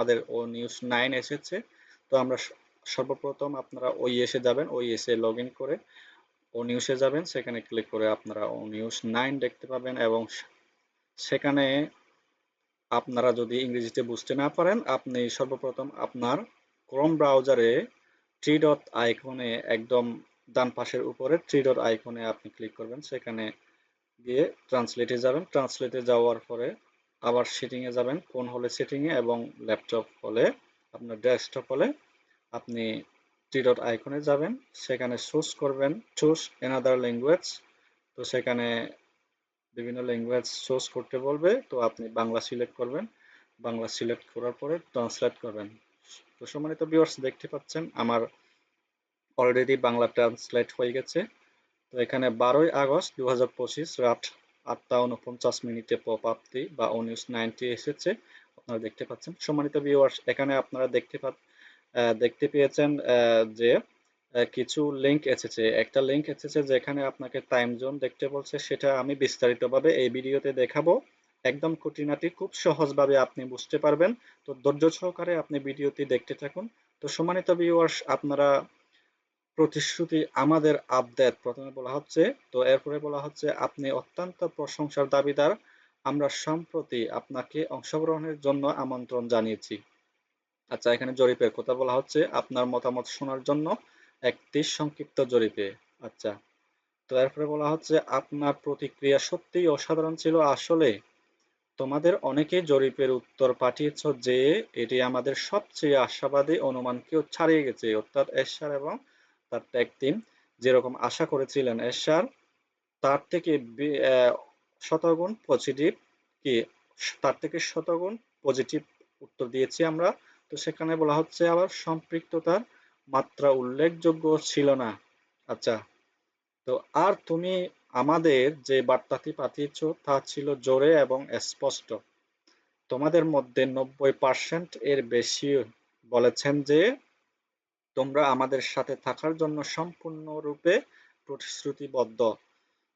আমাদের ও news nine এসেছে। তো আমরা সর্বপ্রথম আপনারা ওই এসে যাবেন ওই এসে লগ করে ও নিউজে যাবেন। সেখানে ক্লিক করে আপনারা ও নিউজ নাইন দেখতে পাবেন এবং সেখানে আপনারা যদি ইংরেজিতে বুঝতে না পারেন, আপনি সর্বপ্রথম আপনার ক্রোম ব্রাউজারে থ্রি ডট আইকনে একদম ডান পাশের উপরে থ্রি ডট আইকনে আপনি ক্লিক করবেন। সেখানে গিয়ে ট্রান্সলেটে যাবেন। ট্রান্সলেটে যাওয়ার পরে আবার সেটিংয়ে যাবেন ফোন হলে সেটিংয়ে এবং ল্যাপটপ হলে আপনার ডেস্কটপ হলে আপনি থ্রি ডট আইকনে যাবেন, সেখানে চুজ করবেন চুজ এনাদার ল্যাঙ্গুয়েজ তো সেখানে বিভিন্ন ল্যাঙ্গুয়েজ চুজ করতে বলবে, তো আপনি বাংলা সিলেক্ট করবেন। বাংলা সিলেক্ট করার পরে ট্রান্সলেট করবেন। তো সম্মানিত ভিউয়ার্স দেখতে পাচ্ছেন, আমার অলরেডি বাংলা ট্রান্সলেট হয়ে গেছে। তো এখানে বারোই আগস্ট দু হাজার পঁচিশ রাত আটটা উনপঞ্চাশ মিনিটে পপ আপটি বা ও নিউজ নাইনটি এসেছে, আপনারা দেখতে পাচ্ছেন। সম্মানিত ভিউয়ার্স এখানে আপনারা দেখতে পা দেখতে পেয়েছেন যে কিছু লিংক এসেছে। একটা লিংক এসেছে যেখানে আপনাকে টাইম জোন দেখতে বলছে, সেটা আমি বিস্তারিতভাবে এই ভিডিওতে দেখাবো। একদম খুঁটিনাটি খুব সহজভাবে আপনি বুঝতে পারবেন। তো ধৈর্য সহকারে আপনি ভিডিওটি দেখতে থাকুন। তো সম্মানিত ভিউয়ার্স আপনারা প্রতিশ্রুতি আমাদের আপডেট প্রথমে বলা হচ্ছে, তো এরপরে বলা হচ্ছে, আপনি অত্যন্ত প্রশংসার দাবিদার। আমরা সম্প্রতি আপনাকে অংশগ্রহণের জন্য আমন্ত্রণ জানিয়েছি। আচ্ছা এখানে জরিপের কথা বলা হচ্ছে, আপনার মতামত শোনার জন্য একটি সংক্ষিপ্ত জরিপে। আচ্ছা তো এরপরে বলা হচ্ছে, আপনার প্রতিক্রিয়া সত্যিই অসাধারণ ছিল। আসলে তোমাদের অনেকেই জরিপের উত্তর পাঠিয়েছ যে, এটি আমাদের সবচেয়ে আশাবাদী অনুমানকেও ছাড়িয়ে গেছে। অর্থাৎ এশার এবং তার ট্যাগ টিম যেরকম আশা করেছিলেন এশার তার থেকে শতগুণ পজিটিভ কি? তার থেকে শতগুণ পজিটিভ উত্তর দিয়েছি আমরা। তো সেখানে বলা হচ্ছে আবার সম্পৃক্ততার মাত্রা উল্লেখযোগ্য ছিল না। আচ্ছা তো আর তুমি আমাদের যে বার্তাটি পাঠিয়েছ তা ছিল জোরে এবং স্পষ্ট। তোমাদের মধ্যে নব্বই পার্সেন্ট এর বেশি বলেছেন যে তোমরা আমাদের সাথে থাকার জন্য সম্পূর্ণরূপে প্রতিশ্রুতিবদ্ধ।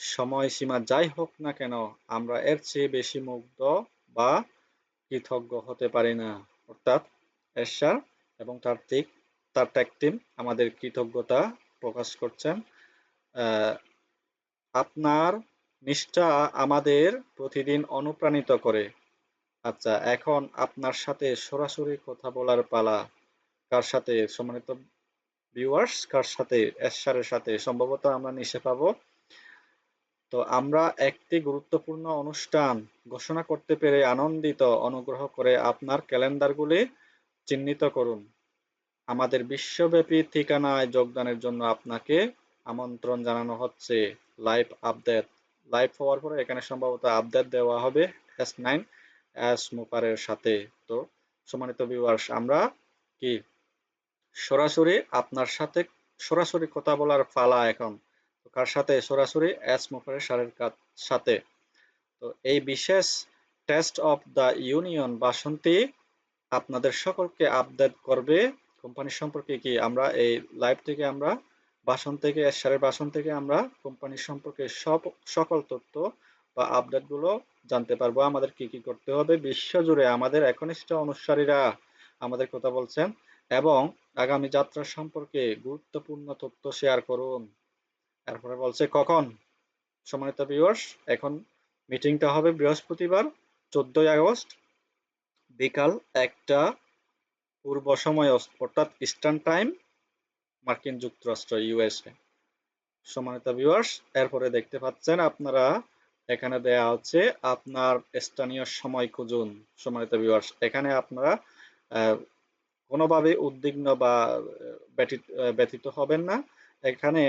সময়সীমা যাই হোক না কেন, আমরা এর চেয়ে বেশি মুগ্ধ বা কৃতজ্ঞ হতে পারি না। অর্থাৎ এরশার এবং তার টিক তার ট্যাগ টিম আমাদের কৃতজ্ঞতা প্রকাশ করছেন। আপনার নিষ্ঠা আমাদের প্রতিদিন অনুপ্রাণিত করে। আচ্ছা এখন আপনার সাথে সরাসরি কথা বলার পালা। কার সাথে সম্মানিত ভিউয়ার্স কার সাথে এশারের সাথে সম্ভবত আমরা নিশে পাবো। তো আমরা একটি গুরুত্বপূর্ণ অনুষ্ঠান ঘোষণা করতে পেরে আনন্দিত, অনুগ্রহ করে আপনার ক্যালেন্ডারগুলি চিহ্নিত করুন। আমাদের বিশ্বব্যাপী ঠিকানায় যোগদানের জন্য আপনাকে আমন্ত্রণ জানানো হচ্ছে। লাইভ আপডেট লাইভ হওয়ার পরে এখানে সম্ভবত আপডেট দেওয়া হবে এস নাইন এস মুপারের সাথে। তো সম্মানিত ভিউয়ার্স আমরা কি সরাসরি আপনার সাথে সরাসরি কথা বলার পালা এখন। কার সাথে? সরাসরি এস মুপারের সারের সাথে। তো এই বিশেষ টেস্ট অফ দ্য ইউনিয়ন ভাষণটি আপনাদের সকলকে আপডেট করবে। কোম্পানি সম্পর্কে কি আমরা এই লাইভ থেকে আমরা, বাসন থেকে এশারের ভাষণ থেকে আমরা কোম্পানি সম্পর্কে সব, সকল তথ্য বা আপডেটগুলো জানতে পারব। আমাদের কি কি করতে হবে? বিশ্বজুড়ে আমাদের একনিষ্ঠ অনুসারীরা আমাদের কথা বলছেন এবং আগামী যাত্রা সম্পর্কে গুরুত্বপূর্ণ তথ্য শেয়ার করুন। তারপরে বলছে, কখন? সম্মানিত ভিউয়ার্স এখন মিটিংটা হবে বৃহস্পতিবার, চোদ্দই আগস্ট, বিকাল একটা পূর্ব সময় অর্থাৎ ইস্টার্ন টাইম মার্কিন যুক্তরাষ্ট্র ইউএসএ সম্মানিত ভিউয়ার্স এরপরে দেখতে পাচ্ছেন আপনারা, এখানে দেয়া হচ্ছে আপনার স্থানীয় সময় খুঁজুন। সম্মানিত ভিউয়ার্স এখানে আপনারা কোনোভাবে উদ্বিগ্ন বা ব্যথিত হবেন না। এখানে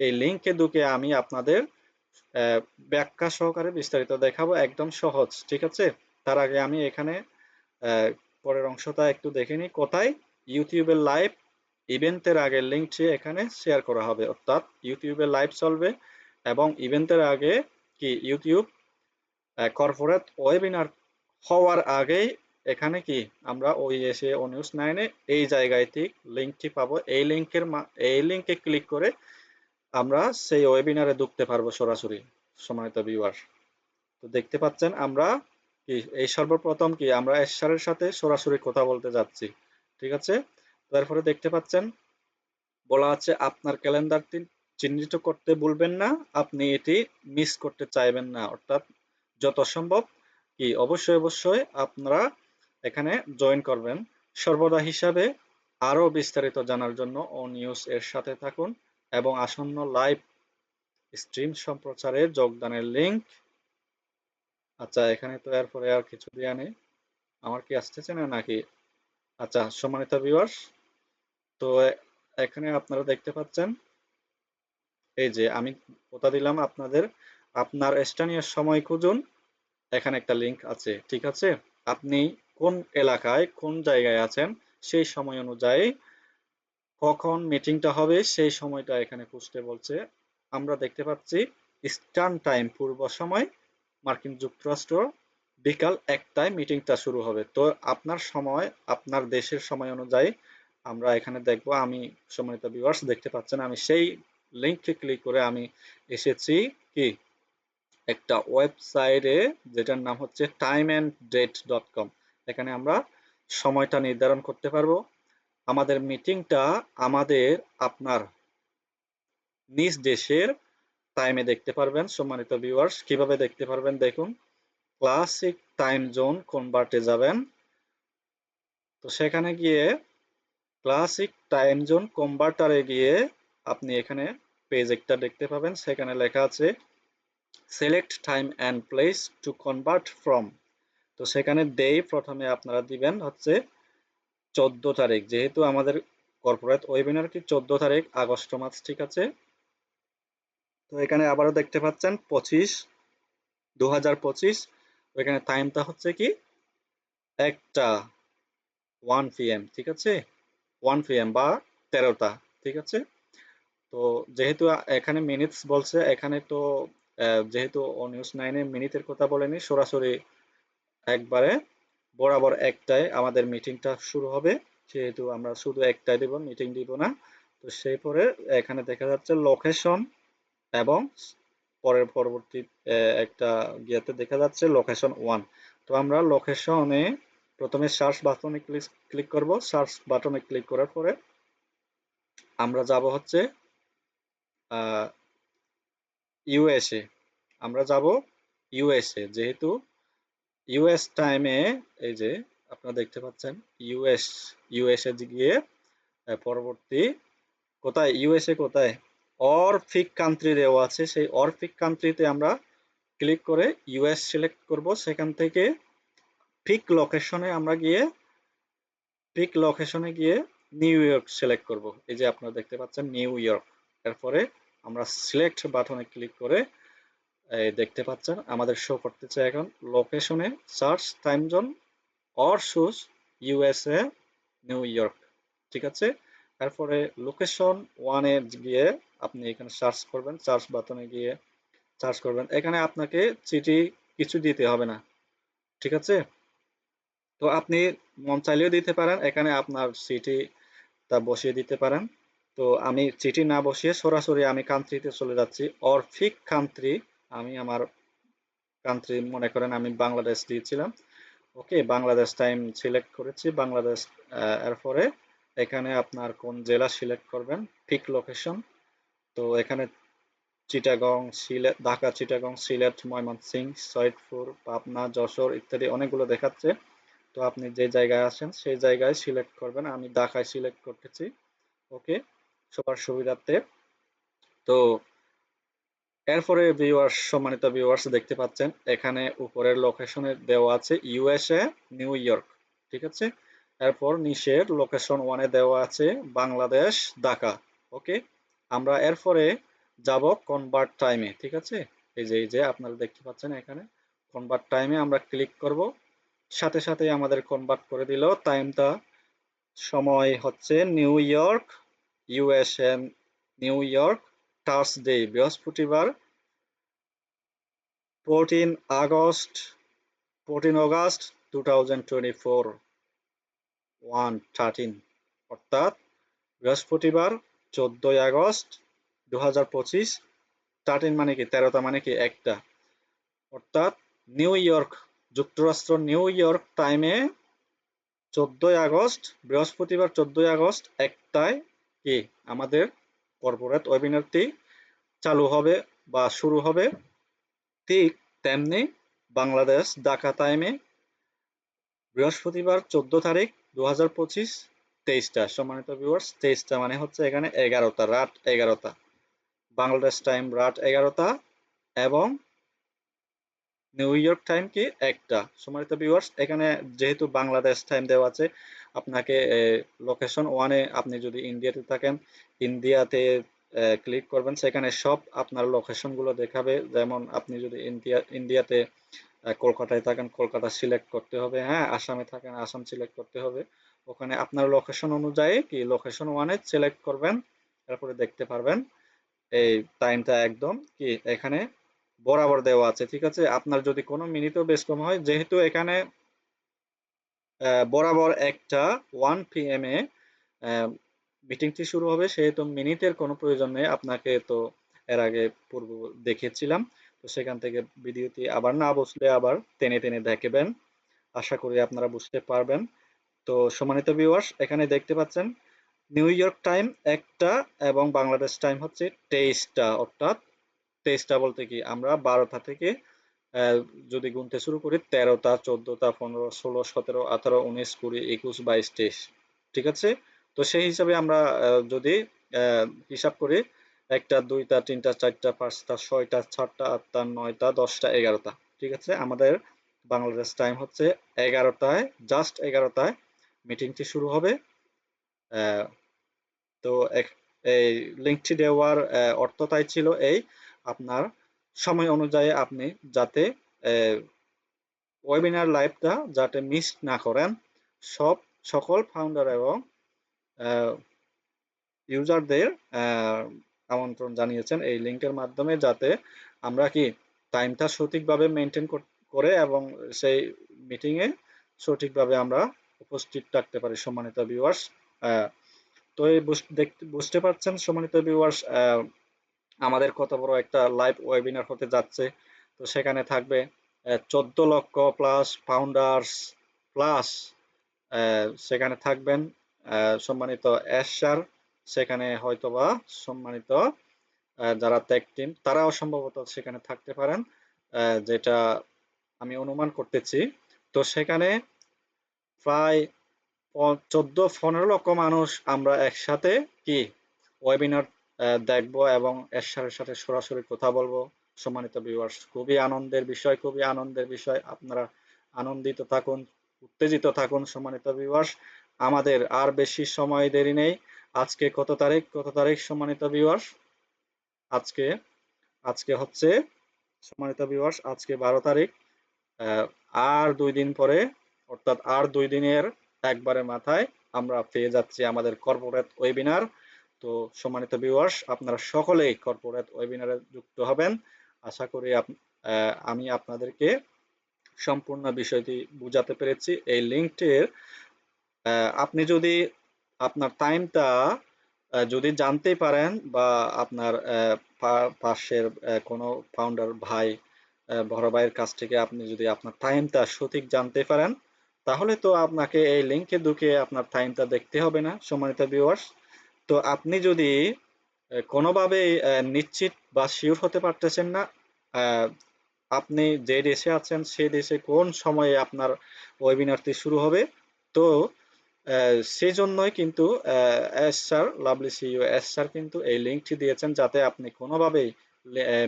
এই লিঙ্কে ঢুকে আমি আপনাদের ব্যাখ্যা সহকারে বিস্তারিত দেখাবো। একদম সহজ, ঠিক আছে? তার আগে আমি এখানে পরের অংশটা একটু দেখে নিই। কোথায়? ইউটিউবের লাইভ ইভেন্টের আগে লিঙ্কটি এখানে শেয়ার করা হবে। অর্থাৎ ইউটিউবে লাইভ চলবে এবং ইভেন্টের আগে কি? ইউটিউব কর্পোরেট ওয়েবিনার হওয়ার আগেই এখানে কি? আমরা ওই এসে ও নিউজ নাইনে এই জায়গায় ঠিক লিঙ্কটি পাবো। এই লিঙ্কের এই লিঙ্কে ক্লিক করে আমরা সেই ওয়েবিনারে ঢুকতে পারব সরাসরি, সম্মানিত ভিউয়ার তো দেখতে পাচ্ছেন আমরা কি? এই সর্বপ্রথম কি? আমরা এশারের সাথে সরাসরি কথা বলতে যাচ্ছি, ঠিক আছে? তারপরে দেখতে পাচ্ছেন, বলা আছে আপনার ক্যালেন্ডারটি চিহ্নিত করতে ভুলবেন না, আপনি এটি মিস করতে চাইবেন না, অর্থাৎ যত সম্ভব কি? অবশ্যই অবশ্যই আপনারা এখানে জয়েন করবেন। সর্বদা হিসাবে আরও বিস্তারিত জানার জন্য ও নিউজ এর সাথে থাকুন এবং আসন্ন লাইভ স্ট্রিম সম্প্রচারে যোগদানের লিংক আচ্ছা এখানে তো এরপরে আর কিছু দেওয়া নেই। আমার কি আসতেছে না নাকি? আচ্ছা সম্মানিত ভিউয়ার্স তো এখানে আপনারা দেখতে পাচ্ছেন, এই যে আমি কথা দিলাম আপনাদের, আপনার স্থানীয় সময় খুঁজুন, এখানে একটা লিংক আছে, ঠিক আছে? আপনি কোন এলাকায় কোন জায়গায় আছেন সেই সময় অনুযায়ী কখন মিটিংটা হবে সেই সময়টা এখানে খুঁজতে বলছে। আমরা দেখতে পাচ্ছি ইস্টার্ন টাইম পূর্ব সময় মার্কিন যুক্তরাষ্ট্র বিকাল একটায় মিটিংটা শুরু হবে। তো আপনার সময়, আপনার দেশের সময় অনুযায়ী আমরা এখানে দেখব। আমি সম্মানিত ভিউয়ার্স দেখতে পাচ্ছেন। আমি সেই লিঙ্কে ক্লিক করে আমি এসেছি কি? একটা ওয়েবসাইটে যেটার নাম হচ্ছে time and date dot com এখানে আমরা সময়টা নির্ধারণ করতে পারব। আমাদের মিটিংটা আমাদের আপনার নিজ দেশের টাইমে দেখতে পারবেন, সম্মানিত ভিউয়ার্স কীভাবে দেখতে পারবেন দেখুন। ক্লাসিক টাইম জোন কনভার্টে যাবেন? তো সেখানে গিয়ে ক্লাসিক টাইম জোন কনভার্টারে গিয়ে আপনি এখানে পেজ একটা দেখতে পাবেন। সেখানে লেখা আছে select time and place to convert from তো সেখানে দেই প্রথমে আপনারা দিবেন হচ্ছে চোদ্দ তারিখ। যেহেতু আমাদের কর্পোরেট ওয়েবিনার কি চোদ্দ তারিখ, আগস্ট মাস, ঠিক আছে? তো এখানে আবারও দেখতে পাচ্ছেন পঁচিশ দু হাজার পঁচিশ। এখানে টাইমটা হচ্ছে কি একটা ওয়ান পিএম ঠিক আছে? ওয়ান পিএম বা তেরোটা, ঠিক আছে? তো যেহেতু এখানে মিনিটস বলছে, এখানে তো যেহেতু নিউজ নাইনে মিনিটের কথা বলেনি, সরাসরি একবারে বরাবর একটাই আমাদের মিটিংটা শুরু হবে। যেহেতু আমরা শুধু একটাই দিব মিটিং দিব না। তো সেই পরে এখানে দেখা যাচ্ছে লোকেশন এবং পরের পরবর্তী একটা গিয়াতে দেখা যাচ্ছে লোকেশন ওয়ান তো আমরা লোকেশনে প্রথমে সার্চ বাটনে ক্লিক ক্লিক করব। সার্চ বাটনে ক্লিক করার পরে আমরা যাব হচ্ছে ইউএসএ আমরা যাব ইউএসএ যেহেতু ইউএস টাইমে এই যে আপনারা দেখতে পাচ্ছেন ইউএস ইউএসএ গিয়ে পরবর্তী, কোথায়? ইউএসএ কোথায়? অর ফিক কান্ট্রি দেওয়া আছে। সেই অর ফিক কান্ট্রিতে আমরা ক্লিক করে ইউএস সিলেক্ট করব। সেখান থেকে পিক লোকেশনে আমরা গিয়ে পিক লোকেশনে গিয়ে নিউ ইয়র্ক সিলেক্ট করব। এই যে আপনারা দেখতে পাচ্ছেন নিউ ইয়র্ক এরপরে আমরা সিলেক্ট বাটনে ক্লিক করে দেখতে পাচ্ছেন, আমাদের শো করতেছে এখন লোকেশনে search time zone or choose USA New York ঠিক আছে? তারপরে লোকেশন ওয়ানে গিয়ে আপনি এখানে সার্চ করবেন সার্চ বাটনে গিয়ে সার্চ করবেন। এখানে আপনাকে চিঠি কিছু দিতে হবে না, ঠিক আছে? তো আপনি মন চাইলেও দিতে পারেন, এখানে আপনার সিটি তা বসিয়ে দিতে পারেন। তো আমি চিঠি না বসিয়ে সরাসরি আমি কান্ট্রিতে চলে যাচ্ছি অর ফিক কান্ট্রি আমি আমার কান্ট্রি মনে করেন আমি বাংলাদেশ দিয়েছিলাম। ওকে বাংলাদেশ টাইম সিলেক্ট করেছি। বাংলাদেশ এরপরে এখানে আপনার কোন জেলা সিলেক্ট করবেন? পিক লোকেশন তো এখানে চিটাগং সিলেট ঢাকা চিটাগং সিলেট ময়মনসিং সৈয়দপুর পাবনা যশোর ইত্যাদি অনেকগুলো দেখাচ্ছে। তো আপনি যে জায়গায় আছেন সেই জায়গায় সিলেক্ট করবেন। আমি ঢাকায় সিলেক্ট করতেছি। ওকে সবার সুবিধার্থে। তো এরপরে ভিউয়ার্স সম্মানিত ভিউয়ার্স দেখতে পাচ্ছেন, এখানে উপরের লোকেশনে দেওয়া আছে ইউএসএ নিউ ইয়র্ক ঠিক আছে? এরপর নিচের লোকেশন ওয়ানে দেওয়া আছে বাংলাদেশ, ঢাকা ওকে আমরা এরপরে যাব কনভার্ট টাইমে ঠিক আছে? এই যে এই যে, আপনারা দেখতে পাচ্ছেন এখানে কনভার্ট টাইমে আমরা ক্লিক করব। সাথে সাথে আমাদের কনভার্ট করে দিল টাইমটা সময় হচ্ছে New York USA New York Thursday বৃহস্পতিবার fourteen August fourteen August two thousand twenty four one thirteen অর্থাৎ বৃহস্পতিবার, চোদ্দই আগস্ট দু হাজার পঁচিশ থার্টিন মানে কি, তেরোটা মানে কি, একটা। অর্থাৎ নিউ ইয়র্ক যুক্তরাষ্ট্র নিউ ইয়র্ক টাইমে চোদ্দই আগস্ট বৃহস্পতিবার, চোদ্দই আগস্ট একটায় কি, আমাদের কর্পোরেট ওয়েবিনারটি চালু হবে বা শুরু হবে ঠিক তেমনি বাংলাদেশ ঢাকা টাইমে বৃহস্পতিবার চোদ্দ তারিখ দু হাজার পঁচিশ তেইশটা। সম্মানিত ভিউয়ার্স তেইশটা মানে হচ্ছে এখানে এগারোটা, রাত এগারোটা। বাংলাদেশ টাইম রাত এগারোটা এবং নিউ ইয়র্ক টাইম কি একটা। সম্মানিত ভিউয়ার্স এখানে যেহেতু বাংলাদেশ টাইম দেওয়া আছে আপনাকে লোকেশন ওয়ানে আপনি যদি ইন্ডিয়াতে থাকেন ইন্ডিয়াতে ক্লিক করবেন, সেখানে সব আপনার লোকেশনগুলো দেখাবে। যেমন আপনি যদি ইন্ডিয়া ইন্ডিয়াতে কলকাতায় থাকেন, কলকাতা সিলেক্ট করতে হবে হ্যাঁ? আসামে থাকেন, আসাম সিলেক্ট করতে হবে। ওখানে আপনার লোকেশন অনুযায়ী কি? লোকেশন ওয়ানে সিলেক্ট করবেন, তারপরে দেখতে পারবেন, এই টাইমটা একদম কি? এখানে বরাবর দেওয়া আছে, ঠিক আছে? আপনার যদি কোনো মিনিটও বেশ কম হয়, যেহেতু এখানে বরাবর একটা ওয়ান পি এম এ মিটিংটি শুরু হবে। সেহেতু মিনিটের কোনো প্রয়োজন নেই। আপনাকে তো এর আগে পূর্ব দেখেছিলাম। তো সেখান থেকে ভিডিওটি আবার না বসলে আবার টেনে টেনে দেখবেন। আশা করি আপনারা বুঝতে পারবেন। তো সম্মানিত ভিউয়ার্স এখানে দেখতে পাচ্ছেন নিউ ইয়র্ক টাইম একটা এবং বাংলাদেশ টাইম হচ্ছে তেইশটা। অর্থাৎ তেইশটা বলতে কি? আমরা বারোটা থেকে যদি গুনতে শুরু করি, তেরোটা, চোদ্দটা, পনেরো, ষোলো, সতেরো, আঠারো, উনিশ, কুড়ি, একুশ, বাইশ, তেইশ। ঠিক আছে? তো সেই হিসাবে আমরা যদি হিসাব করি, একটা, দুইটা, তিনটা, চারটা, পাঁচটা, ছয়টা, সাতটা, আটটা, নয়টা, দশটা, এগারোটা। ঠিক আছে? আমাদের বাংলাদেশ টাইম হচ্ছে এগারোটায় জাস্ট এগারোটায় মিটিংটি শুরু হবে। তো এই লিঙ্কটি দেওয়ার অর্থ তাই ছিল এই, আপনার সময় অনুযায়ী আপনি যাতে ওয়েবিনার লাইভটা যাতে মিস না করেন। সব, সকল ফাউন্ডার এবং ইউজারদের আমন্ত্রণ জানিয়েছেন এই লিঙ্কের মাধ্যমে যাতে আমরা কি টাইমটা সঠিকভাবে মেনটেন করে এবং সেই মিটিংয়ে সঠিকভাবে আমরা উপস্থিত থাকতে পারি সম্মানিত ভিউয়ার্স তো এই বুঝতে পারছেন সম্মানিত ভিউয়ার্স আমাদের কত বড় একটা লাইভ ওয়েবিনার হতে যাচ্ছে। তো সেখানে থাকবে চোদ্দ লক্ষ প্লাস ফাউন্ডার্স প্লাস সেখানে থাকবেন সম্মানিত এশার সেখানে হয়তোবা সম্মানিত যারা টেক টিম তারাও সম্ভবত সেখানে থাকতে পারেন যেটা আমি অনুমান করতেছি। তো সেখানে প্রায় চোদ্দ, পনেরো লক্ষ মানুষ আমরা একসাথে কি ওয়েবিনার দেখব এবং এরশাদের সাথে সরাসরি কথা বলব। সম্মানিত ভিউয়ার্স খুবই আনন্দের বিষয়, খুবই আনন্দের বিষয়। আপনারা আনন্দিত থাকুন, উত্তেজিত থাকুন, সম্মানিত ভিউয়ার্স আমাদের আর বেশি সময় দেরি নেই। আজকে কত তারিখ? কত তারিখ, সম্মানিত ভিউয়ার্স আজকে আজকে হচ্ছে, সম্মানিত ভিউয়ার্স আজকে বারো তারিখ। আর দুই দিন পরে, অর্থাৎ আর দুই দিনের একবারে মাথায় আমরা পেয়ে যাচ্ছি আমাদের কর্পোরেট ওয়েবিনার তো সম্মানিত ভিউয়ার্স আপনারা সকলেই কর্পোরেট ওয়েবিনারে যুক্ত হবেন। আশা করি আমি আপনাদেরকে সম্পূর্ণ বিষয়টি বুঝাতে পেরেছি। এই লিঙ্কটির আপনি যদি আপনার টাইমটা যদি জানতে পারেন বা আপনার পাশের কোনো ফাউন্ডার ভাই বড় ভাইয়ের কাছ থেকে আপনি যদি আপনার টাইমটা সঠিক জানতে পারেন, তাহলে তো আপনাকে এই লিঙ্কে ঢুকে আপনার টাইমটা দেখতে হবে না, সম্মানিত ভিউয়ার্স তো আপনি যদি কোনোভাবে নিশ্চিত বা শিওর হতে পারতেছেন না আপনি যে দেশে আছেন সেই দেশে কোন সময়ে আপনার ওয়েবিনারটি শুরু হবে, তো সেই জন্যই কিন্তু yes sir lovely CEO yes sir কিন্তু এই লিঙ্কটি দিয়েছেন যাতে আপনি কোনোভাবেই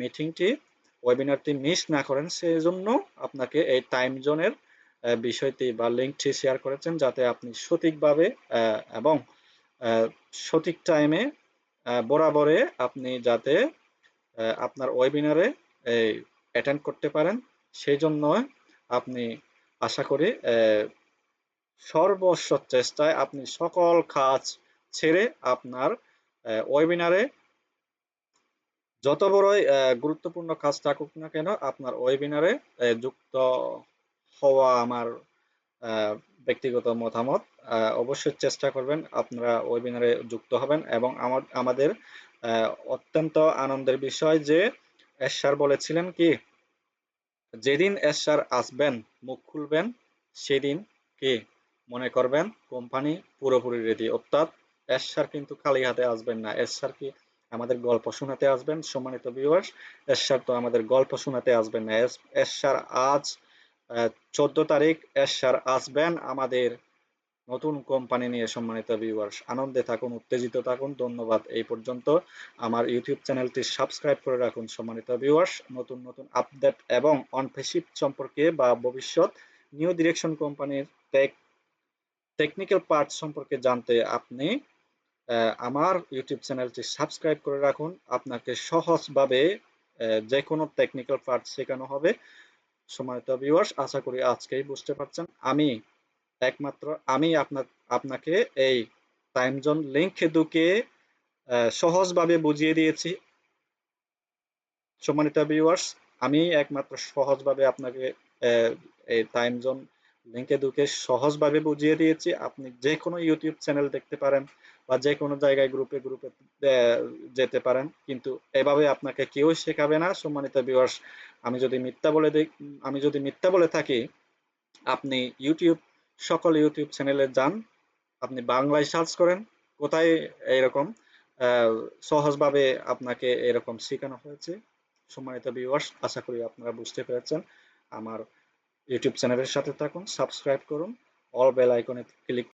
মিটিংটি ওয়েবিনারটি মিস না করেন। সেই জন্য আপনাকে এই টাইম জোনের বিষয়টি বা লিঙ্কটি শেয়ার করেছেন যাতে আপনি সঠিকভাবে এবং সঠিক টাইমে বরাবরে আপনি যাতে আপনার ওয়েবিনারে অ্যাটেন্ড করতে পারেন। সেই জন্য আপনি আশা করি সর্বস্ব চেষ্টায় আপনি সকল কাজ ছেড়ে আপনার ওয়েবিনারে যত বড়ই গুরুত্বপূর্ণ কাজ থাকুক না কেন, আপনার ওয়েবিনারে যুক্ত হওয়া আমার ব্যক্তিগত মতামত অবশ্যই চেষ্টা করবেন আপনারা ওয়েবিনারে যুক্ত হবেন এবং আমাদের অত্যন্ত আনন্দের বিষয় যে এশার বলেছিলেন কি, যেদিন এসআর আসবেন, মুখ খুলবেন, সেদিন কে মনে করবেন? কোম্পানি পুরোপুরি রেডি অর্থাৎ এসআর কিন্তু খালি হাতে আসবেন না। এসআর কি আমাদের গল্প শোনাতে আসবেন? সম্মানিত ভিউয়ার্স এসআর তো আমাদের গল্প শোনাতে আসবেন না। এসআর আজ চোদ্দ তারিখ এসআর আসবেন আমাদের নতুন কোম্পানি নিয়ে সম্মানিত ভিউয়ার্স আনন্দে থাকুন, উত্তেজিত থাকুন। ধন্যবাদ এই পর্যন্ত। আমার ইউটিউব চ্যানেলটি সাবস্ক্রাইব করে রাখুন, সম্মানিত ভিউয়ার্স নতুন নতুন আপডেট এবং অনফেসিভ সম্পর্কে বা ভবিষ্যৎ নিউ ডিরেকশন কোম্পানির টেক টেকনিক্যাল পার্ট সম্পর্কে জানতে আপনি আমার ইউটিউব চ্যানেলটি সাবস্ক্রাইব করে রাখুন। আপনাকে সহজভাবে যে কোনো টেকনিক্যাল পার্ট শেখানো হবে। সম্মানিত ভিউয়ার্স আশা করি আজকেই বুঝতে পারছেন। আমি একমাত্র, আমি আপনার, আপনাকে এই টাইম জোন লিঙ্ক ঢুকে সহজভাবে বুঝিয়ে দিয়েছি। সম্মানিত ভিউয়ার্স আমি একমাত্র সহজভাবে আপনাকে এই টাইম জোন লিঙ্কে ঢুকে সহজভাবে বুঝিয়ে দিয়েছি। আপনি যে কোনো ইউটিউব চ্যানেল দেখতে পারেন বা যে কোনো জায়গায় গ্রুপে গ্রুপে যেতে পারেন। কিন্তু এভাবে আপনাকে কেউ শেখাবে না। সম্মানিত ভিউয়ার্স আমি যদি মিথ্যা বলে আমি যদি মিথ্যা বলে থাকি, আপনি ইউটিউব সকল ইউটিউব চ্যানেলে যান, আপনি বাংলায় সার্চ করেন, কোথায় এরকম সহজভাবে আপনাকে এরকম শেখানো হয়েছে। সম্মানিত ভিউয়ার্স আশা করি আপনারা বুঝতে পেরেছেন। আমার ইউটিউব চ্যানেলের সাথে থাকুন সাবস্ক্রাইব করুন অল বেল আইকনে ক্লিক